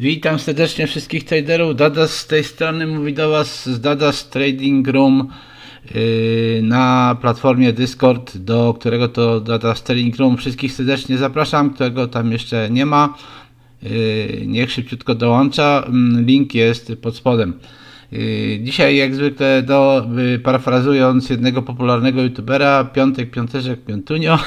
Witam serdecznie wszystkich traderów. Dadas z tej strony mówi do Was z Dadas Trading Room yy, na platformie Discord, do którego to Dadas Trading Room wszystkich serdecznie zapraszam, którego tam jeszcze nie ma. Yy, niech szybciutko dołącza. Mm, Link jest pod spodem. Yy, Dzisiaj, jak zwykle, do, yy, parafrazując jednego popularnego youtubera, piątek, piąteczek, piątunio.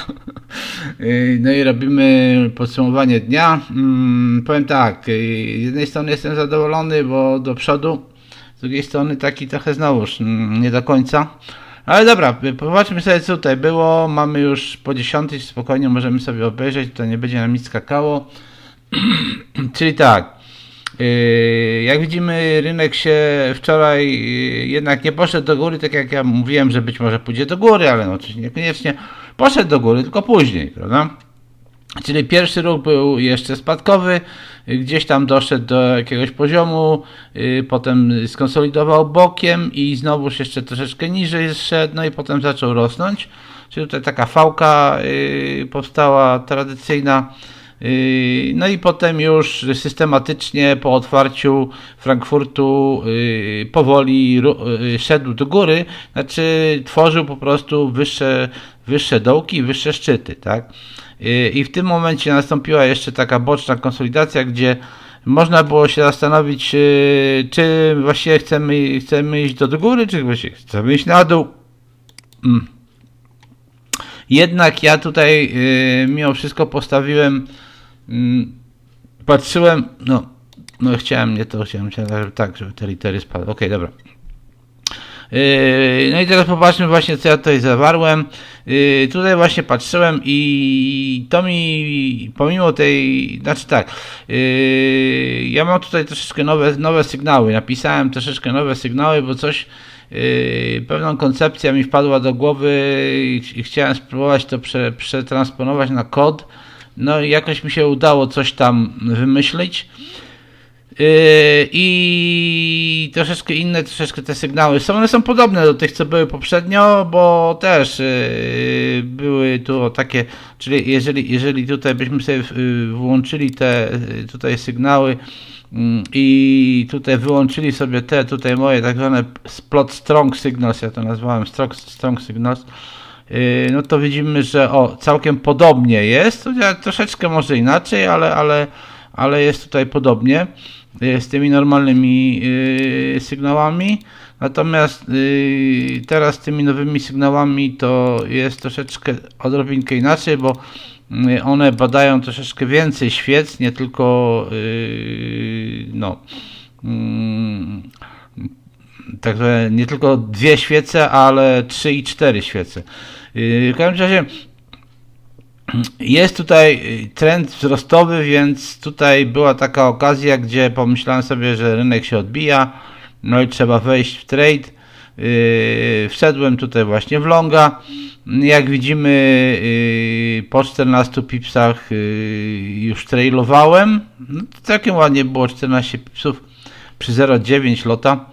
Yy, No i robimy podsumowanie dnia. Mm, Powiem tak, z jednej strony jestem zadowolony, bo do przodu, z drugiej strony taki trochę znowuż mm, nie do końca. Ale dobra, popatrzmy sobie co tutaj było. Mamy już po 10, spokojnie możemy sobie obejrzeć, to nie będzie nam nic skakało. Czyli tak, Jak widzimy, rynek się wczoraj yy, jednak nie poszedł do góry, tak jak ja mówiłem, że być może pójdzie do góry, ale no niekoniecznie poszedł do góry, tylko później, prawda? Czyli pierwszy ruch był jeszcze spadkowy, yy, gdzieś tam doszedł do jakiegoś poziomu, yy, potem skonsolidował bokiem i znowuż jeszcze troszeczkę niżej zszedł, no i potem zaczął rosnąć. Czyli tutaj taka fałka yy, powstała tradycyjna. Yy, No i potem już systematycznie po otwarciu Frankfurtu yy, powoli yy, szedł do góry, znaczy tworzył po prostu wyższe, wyższe dołki, wyższe szczyty, tak? I w tym momencie nastąpiła jeszcze taka boczna konsolidacja, gdzie można było się zastanowić, czy właściwie chcemy, chcemy iść do góry, czy właściwie chcemy iść na dół. Mm. Jednak ja tutaj mimo wszystko postawiłem, patrzyłem, no, no chciałem nie to, chciałem, chciałem tak, żeby te litery spadły. Okej, dobra. Yy, No i teraz popatrzmy właśnie, co ja tutaj zawarłem. Yy, Tutaj właśnie patrzyłem i to mi, pomimo tej, znaczy tak, yy, ja mam tutaj troszeczkę nowe, nowe sygnały. Napisałem troszeczkę nowe sygnały, bo coś, pewną koncepcja mi wpadła do głowy i chciałem spróbować to prze, przetransponować na kod. No jakoś mi się udało coś tam wymyślić. Yy, I troszeczkę inne, troszeczkę te sygnały są. One są podobne do tych, co były poprzednio, bo też yy, były tu takie, czyli jeżeli, jeżeli tutaj byśmy sobie yy, włączyli te tutaj sygnały mm, i tutaj wyłączyli sobie te tutaj moje tak zwane plot strong signals, ja to nazwałem strong, strong signals, no to widzimy, że o, całkiem podobnie jest, troszeczkę może inaczej, ale, ale, ale jest tutaj podobnie y, z tymi normalnymi y, sygnałami. Natomiast y, teraz tymi nowymi sygnałami to jest troszeczkę odrobinkę inaczej, bo y, one badają troszeczkę więcej świec, nie tylko y, no mm, tak zwane, nie tylko dwie świece, ale trzy i cztery świece. Yy, W każdym razie jest tutaj y, trend wzrostowy, więc tutaj była taka okazja, gdzie pomyślałem sobie, że rynek się odbija, no i trzeba wejść w trade. Yy, Wszedłem tutaj właśnie w longa. Jak widzimy, yy, po 14 pipsach yy, już trailowałem. No, całkiem ładnie było 14 pipsów przy 0,9 lota.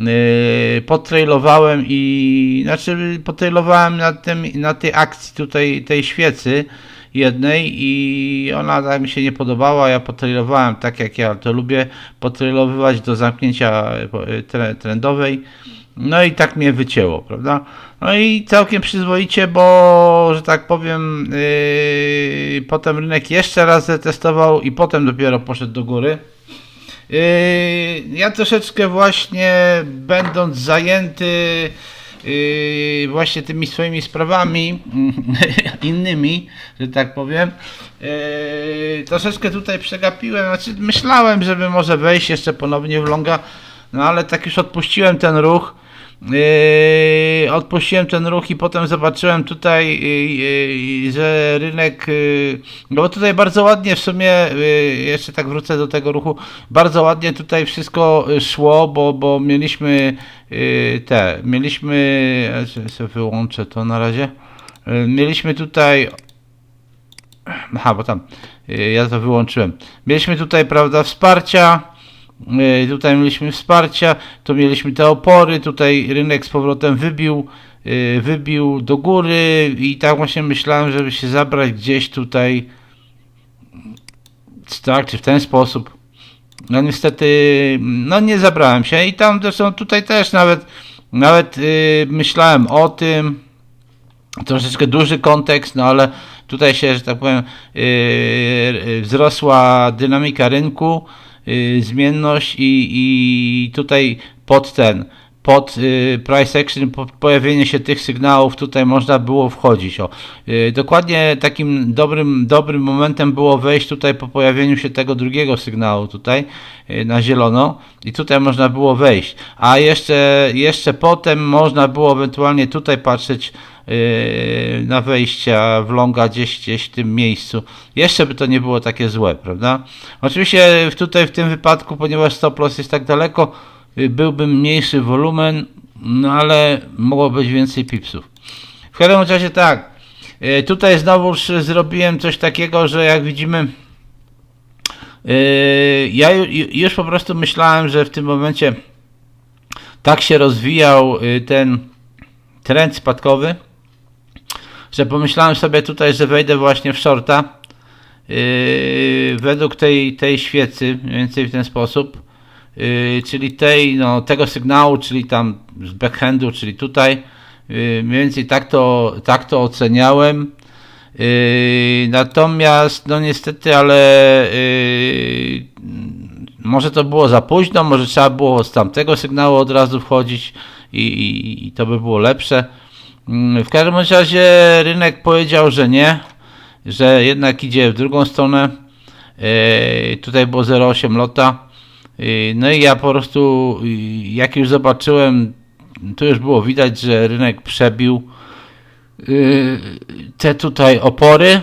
Yy, Potrailowałem i znaczy potrailowałem na, tym, na tej akcji tutaj tej świecy jednej i ona tak mi się nie podobała. Ja potrailowałem tak jak ja to lubię potrailowywać do zamknięcia tre- trendowej. No i tak mnie wycięło, prawda? No i całkiem przyzwoicie, bo że tak powiem, yy, potem rynek jeszcze raz zatestował i potem dopiero poszedł do góry. Yy, Ja troszeczkę właśnie będąc zajęty yy, właśnie tymi swoimi sprawami innymi, że tak powiem, yy, troszeczkę tutaj przegapiłem, znaczy myślałem, żeby może wejść jeszcze ponownie w longa, no ale tak już odpuściłem ten ruch. Yy, odpuściłem ten ruch i potem zobaczyłem tutaj, yy, yy, że rynek, yy, no bo tutaj bardzo ładnie w sumie, yy, jeszcze tak wrócę do tego ruchu, bardzo ładnie tutaj wszystko yy, szło, bo, bo mieliśmy te, mieliśmy, ja sobie wyłączę to na razie, mieliśmy tutaj Aha, bo tam ja to wyłączyłem. Mieliśmy tutaj, prawda, wsparcia. Y, Tutaj mieliśmy wsparcia, tu mieliśmy te opory, tutaj rynek z powrotem wybił, y, wybił do góry i tak właśnie myślałem, żeby się zabrać gdzieś tutaj tak, czy w ten sposób. no niestety, no nie zabrałem się i tam zresztą tutaj też nawet, nawet yy, myślałem o tym, troszeczkę duży kontekst, no ale tutaj się, że tak powiem, yy, wzrosła dynamika rynku, zmienność i, i tutaj pod ten, pod y, price action, pojawienie się tych sygnałów tutaj można było wchodzić. O. Y, dokładnie takim dobrym, dobrym momentem było wejść tutaj po pojawieniu się tego drugiego sygnału tutaj y, na zielono i tutaj można było wejść. A jeszcze, jeszcze potem można było ewentualnie tutaj patrzeć y, na wejścia w longa gdzieś, gdzieś w tym miejscu. Jeszcze by to nie było takie złe, prawda? Oczywiście tutaj w tym wypadku, ponieważ stop loss jest tak daleko, y, byłby mniejszy wolumen, no ale mogło być więcej pipsów. W każdym razie tak, y, tutaj znowu zrobiłem coś takiego, że jak widzimy, y, ja ju- ju- już po prostu myślałem, że w tym momencie tak się rozwijał ten trend spadkowy, że pomyślałem sobie tutaj, że wejdę właśnie w shorta yy, według tej, tej świecy, mniej więcej w ten sposób, yy, czyli tej, no, tego sygnału, czyli tam z backhandu, czyli tutaj, yy, mniej więcej tak to, tak to oceniałem. Yy, natomiast, no niestety, ale yy, może to było za późno, może trzeba było z tamtego sygnału od razu wchodzić i, i, i to by było lepsze. Mm, W każdym razie rynek powiedział, że nie, że jednak idzie w drugą stronę. Yy, tutaj było 0,8 lota. Yy, No i ja po prostu, jak już zobaczyłem, tu już było widać, że rynek przebił yy, te tutaj opory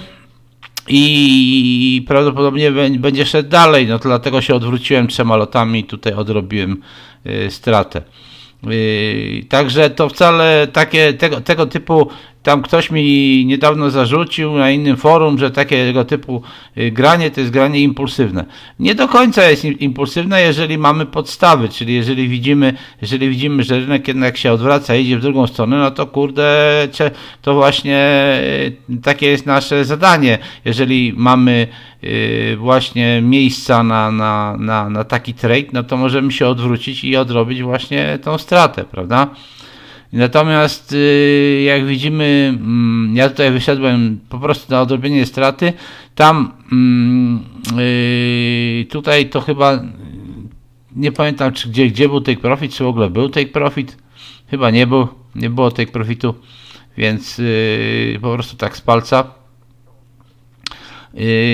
i prawdopodobnie bę- będzie szedł dalej, no to dlatego się odwróciłem trzema lotami i tutaj odrobiłem stratę. Y, Także to wcale takie tego, tego typu, tam ktoś mi niedawno zarzucił na innym forum, że takiego typu y, granie to jest granie impulsywne. Nie do końca jest im- impulsywne, jeżeli mamy podstawy, czyli jeżeli widzimy, jeżeli widzimy, że rynek jednak się odwraca, idzie w drugą stronę, no to kurde, to właśnie y, takie jest nasze zadanie. Jeżeli mamy y, właśnie miejsca na, na, na, na taki trade, no to możemy się odwrócić i odrobić właśnie tą stratę, prawda? Natomiast y, jak widzimy, mm, ja tutaj wyszedłem po prostu na odrobienie straty. Tam mm, y, tutaj to chyba nie pamiętam czy gdzie, gdzie był take profit, czy w ogóle był take profit. Chyba nie był, nie było take profitu, więc y, po prostu tak z palca.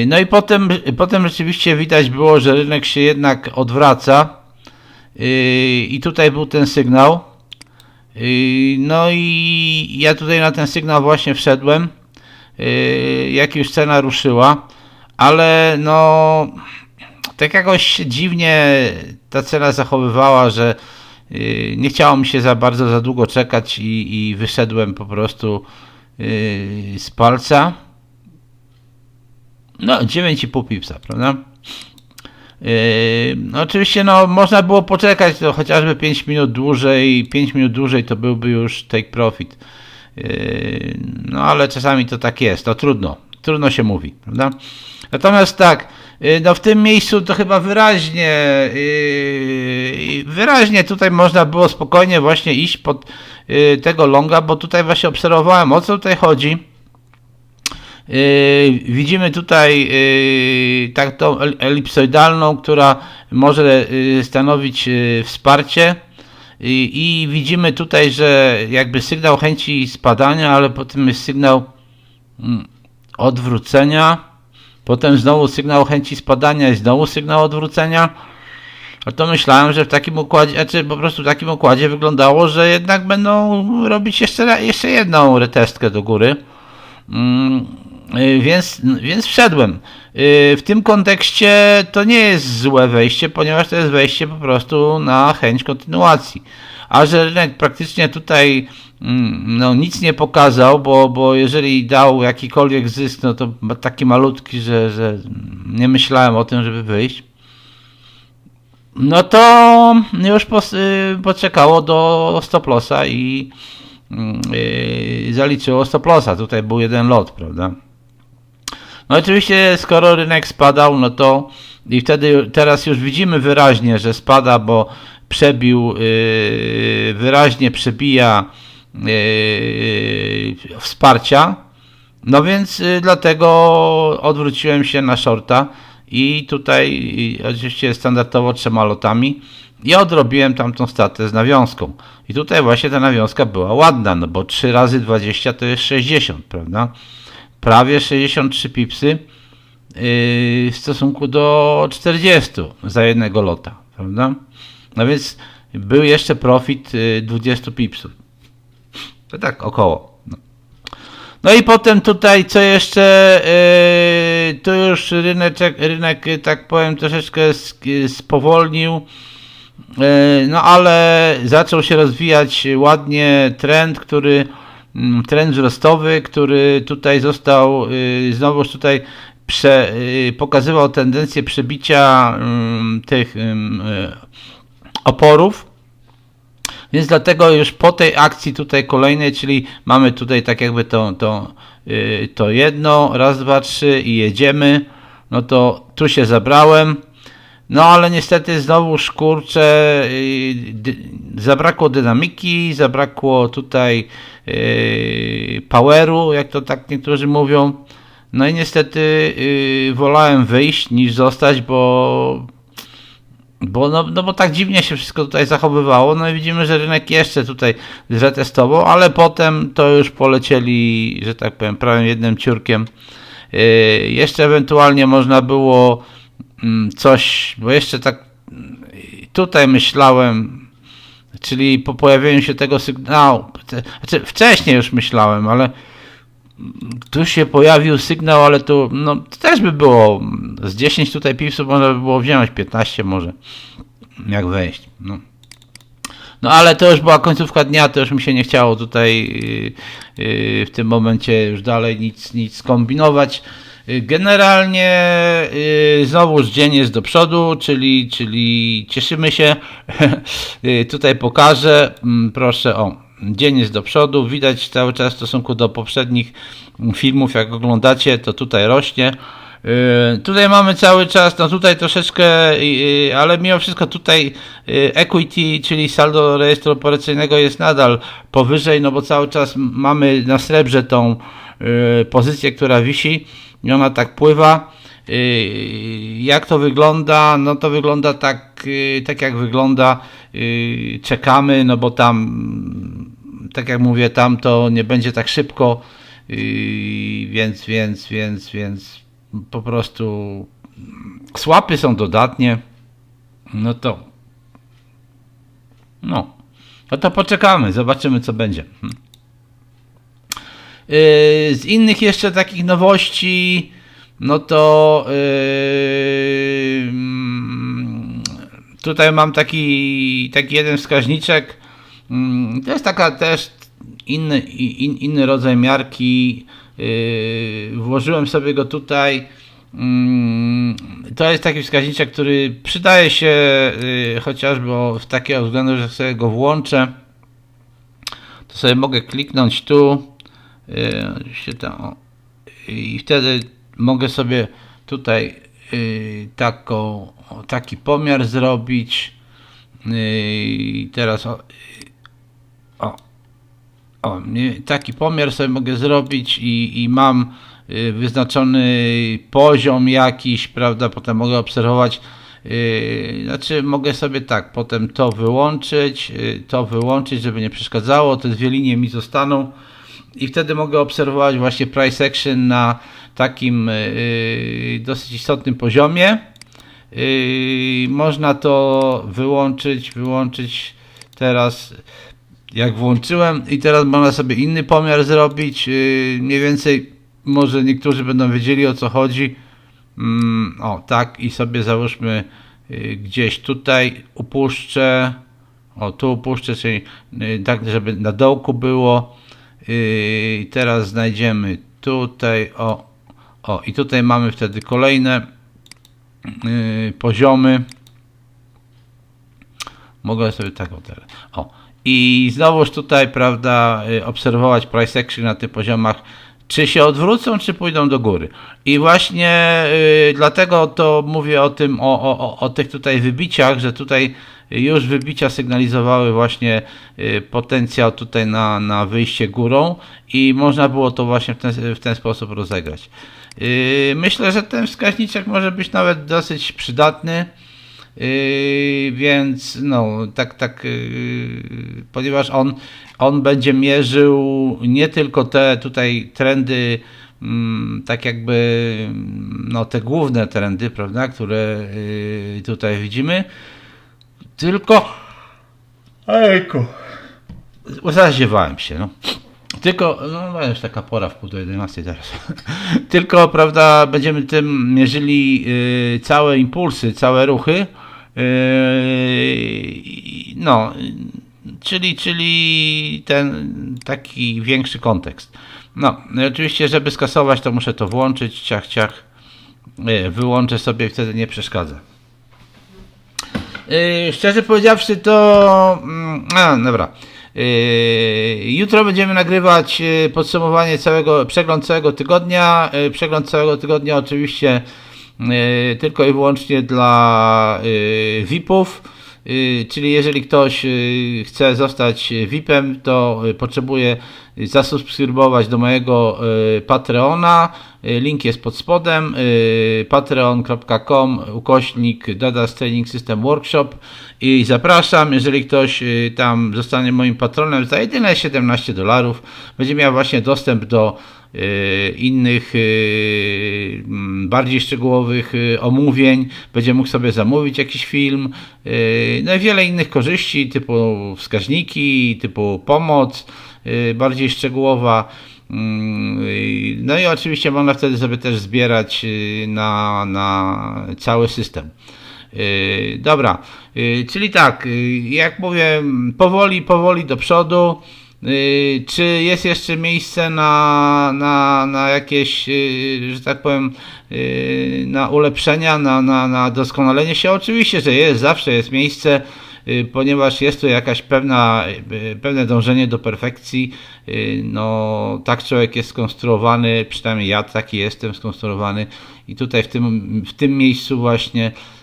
No i potem, potem rzeczywiście widać było, że rynek się jednak odwraca i tutaj był ten sygnał. Yy, No i ja tutaj na ten sygnał właśnie wszedłem, yy, jak już cena ruszyła, ale no tak jakoś dziwnie ta cena zachowywała, że yy, nie chciało mi się za bardzo za długo czekać i, i wyszedłem po prostu z palca. No, 9,5 pipsa, prawda? Yy, no oczywiście no, można było poczekać to chociażby 5 minut dłużej, 5 minut dłużej to byłby już take profit. Yy, no ale czasami to tak jest, to trudno, trudno się mówi, prawda? Natomiast tak, yy, no w tym miejscu to chyba wyraźnie, wyraźnie tutaj można było spokojnie właśnie iść pod tego longa, bo tutaj właśnie obserwowałem o co tutaj chodzi. Yy, widzimy tutaj yy, tak tą el- elipsoidalną, która może yy, stanowić wsparcie I, i widzimy tutaj, że jakby sygnał chęci spadania, ale potem jest sygnał mm, odwrócenia, potem znowu sygnał chęci spadania i znowu sygnał odwrócenia. A to myślałem, że w takim układzie, znaczy po prostu w takim układzie wyglądało, że jednak będą robić jeszcze, jeszcze jedną retestkę do góry. Y, Więc, więc wszedłem. Y, W tym kontekście to nie jest złe wejście, ponieważ to jest wejście po prostu na chęć kontynuacji. A że rynek praktycznie tutaj mm, no, nic nie pokazał, bo, bo jeżeli dał jakikolwiek zysk, no to taki malutki, że, że nie myślałem o tym, żeby wyjść. No to już y, poczekało do stop lossa i yy, zaliczyło stop lossa. Tutaj był jeden lot, prawda? No oczywiście, skoro rynek spadał, no to i wtedy teraz już widzimy wyraźnie, że spada, bo przebił, yy, wyraźnie przebija yy, wsparcia. No więc yy, dlatego odwróciłem się na shorta i tutaj oczywiście standardowo trzema lotami i odrobiłem tamtą statę z nawiązką. I tutaj właśnie ta nawiązka była ładna, no bo 3 razy 20 to jest 60, prawda? Prawie 63 pipsy yy, w stosunku do 40 za jednego lota, prawda? No więc był jeszcze profit 20 pipsów. To tak około. No. no i potem tutaj co jeszcze, yy, tu już rynek, rynek, tak powiem, troszeczkę spowolnił. E, no ale zaczął się rozwijać ładnie trend, który trend wzrostowy, który tutaj został y, znowuż tutaj prze, y, pokazywał tendencję przebicia mm, tych y, oporów. Więc dlatego już po tej akcji tutaj kolejnej, czyli mamy tutaj tak jakby to, to, to jedno, raz, dwa, trzy i jedziemy, no to tu się zabrałem. No ale niestety znowu szkurcze, zabrakło dynamiki, zabrakło tutaj yy, poweru, jak to tak niektórzy mówią. No i niestety yy, wolałem wyjść niż zostać, bo bo, no, no bo tak dziwnie się wszystko tutaj zachowywało. No i widzimy, że rynek jeszcze tutaj zatestował, ale potem to już polecieli, że tak powiem, prawym jednym ciurkiem. Yy, jeszcze ewentualnie można było coś, bo jeszcze tak tutaj myślałem, czyli po pojawieniu się tego sygnału, znaczy wcześniej już myślałem, ale tu się pojawił sygnał, ale tu no, też by było z 10 tutaj pipsów można by było wziąć, 15 może, jak wejść. No. No ale to już była końcówka dnia, to już mi się nie chciało tutaj yy, yy, w tym momencie już dalej nic, nic kombinować. Generalnie yy, znowuż dzień jest do przodu, czyli, czyli cieszymy się. yy, tutaj pokażę, yy, proszę o, dzień jest do przodu, widać cały czas w stosunku do poprzednich filmów, jak oglądacie, to tutaj rośnie. Tutaj mamy cały czas, no tutaj troszeczkę, ale mimo wszystko tutaj equity, czyli saldo rejestru operacyjnego jest nadal powyżej, no bo cały czas mamy na srebrze tą pozycję, która wisi i ona tak pływa. Y, jak to wygląda? No to wygląda tak, y, tak jak wygląda. Y, czekamy, no bo tam, tak jak mówię, tam to nie będzie tak szybko, więc, więc, więc, więc po prostu słapy są dodatnie. No to, no, no to poczekamy, zobaczymy co będzie. Yy, z innych jeszcze takich nowości, no to yy, tutaj mam taki, taki jeden wskaźniczek. Yy, to jest taka też inny, in, inny rodzaj miarki. Włożyłem sobie go tutaj. To jest taki wskaźniczek, który przydaje się chociażby w takiego względu, że sobie go włączę. To sobie mogę kliknąć tu oczywiście to, i wtedy mogę sobie tutaj y, taką, taki pomiar zrobić. Y, i teraz o, o, o, taki pomiar sobie mogę zrobić i, i mam y, wyznaczony poziom jakiś, prawda, potem mogę obserwować znaczy mogę sobie tak, potem to wyłączyć, to wyłączyć, żeby nie przeszkadzało, te dwie linie mi zostaną i wtedy mogę obserwować właśnie price action na takim yy, dosyć istotnym poziomie. Yy, można to wyłączyć, wyłączyć teraz jak włączyłem i teraz można sobie inny pomiar zrobić. Mniej więcej może niektórzy będą wiedzieli o co chodzi. Mm, o tak i sobie załóżmy gdzieś tutaj upuszczę. O tu upuszczę, czyli tak żeby na dołku było i teraz znajdziemy tutaj, o, o, i tutaj mamy wtedy kolejne yy, poziomy. Mogę sobie tak o, teraz. o. I znowuż tutaj, prawda, y, obserwować price action na tych poziomach czy się odwrócą, czy pójdą do góry. I właśnie y, dlatego to mówię o tym, o, o, o tych tutaj wybiciach, że tutaj już wybicia sygnalizowały właśnie y, potencjał tutaj na, na wyjście górą i można było to właśnie w ten, w ten sposób rozegrać. Y, myślę, że ten wskaźniczek może być nawet dosyć przydatny. Yy, więc no, tak, tak, ponieważ on, on będzie mierzył nie tylko te tutaj trendy, mm, tak jakby, no te główne trendy, prawda, które tutaj widzimy, tylko, ejku, zaziewałem się, no. Tylko, no, no już taka pora w pół do 11 teraz. Tylko, prawda, będziemy tym mierzyli y, całe impulsy, całe ruchy. Y, no, czyli, czyli ten taki większy kontekst. No, oczywiście, żeby skasować, to muszę to włączyć, ciach, ciach. Y, wyłączę sobie, wtedy nie przeszkadza. Y, szczerze powiedziawszy, to. mm, A, dobra. Yy, Jutro będziemy nagrywać yy, podsumowanie całego, przegląd całego tygodnia. Przegląd całego tygodnia oczywiście tylko i wyłącznie dla VIP-ów. Yy, Czyli jeżeli ktoś yy, chce zostać VIP-em, to yy, potrzebuje zasubskrybować do mojego Patreona. Link jest pod spodem. patreon.com ukośnik Dada Training System Workshop i zapraszam, jeżeli ktoś y, tam zostanie moim patronem za jedyne 17 dolarów, będzie miał właśnie dostęp do y, innych y, mm, bardziej szczegółowych y, omówień, będzie mógł sobie zamówić jakiś film, y, no i wiele innych korzyści typu wskaźniki, typu pomoc y, bardziej szczegółowa. Mm, y, No i oczywiście można wtedy sobie też zbierać y, na, na cały system. Dobra, czyli tak, jak mówię, powoli, powoli do przodu. Yy, Czy jest jeszcze miejsce na, na, na jakieś, yy, że tak powiem, yy, na ulepszenia, na, na, na doskonalenie się? Oczywiście, że jest, zawsze jest miejsce, ponieważ jest tu jakaś pewna, pewne dążenie do perfekcji. No, tak człowiek jest skonstruowany, przynajmniej ja taki jestem skonstruowany i tutaj w tym, w tym miejscu właśnie y,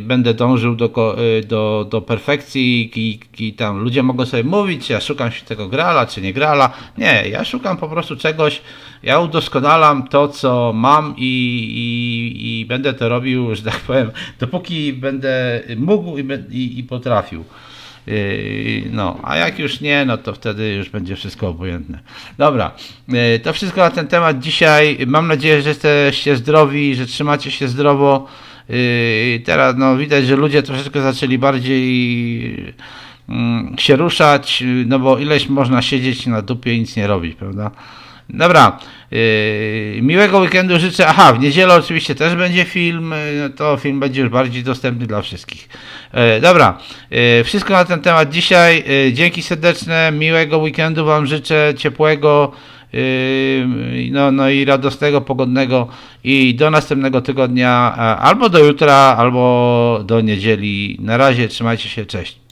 będę dążył do, y, do, do perfekcji i, i tam ludzie mogą sobie mówić, ja szukam się tego grala, czy nie grala. Nie, ja szukam po prostu czegoś, ja udoskonalam to, co mam i, i, i będę to robił, że tak powiem, dopóki będę mógł i, i, i potrafił. Yy, No, a jak już nie, no to wtedy już będzie wszystko obojętne. Dobra, to wszystko na ten temat dzisiaj. Mam nadzieję, że jesteście zdrowi, że trzymacie się zdrowo. Yy, Teraz no, widać, że ludzie troszeczkę zaczęli bardziej mm, się ruszać, yy, no bo ileś można siedzieć na dupie i nic nie robić, prawda? Dobra, yy, miłego weekendu życzę. Aha, w niedzielę oczywiście też będzie film, yy, no to film będzie już bardziej dostępny dla wszystkich. Dobra, wszystko na ten temat dzisiaj. Dzięki serdeczne, miłego weekendu Wam życzę, ciepłego, no, no i radosnego, pogodnego i do następnego tygodnia, a- albo do jutra, albo do niedzieli. Na razie, trzymajcie się, cześć.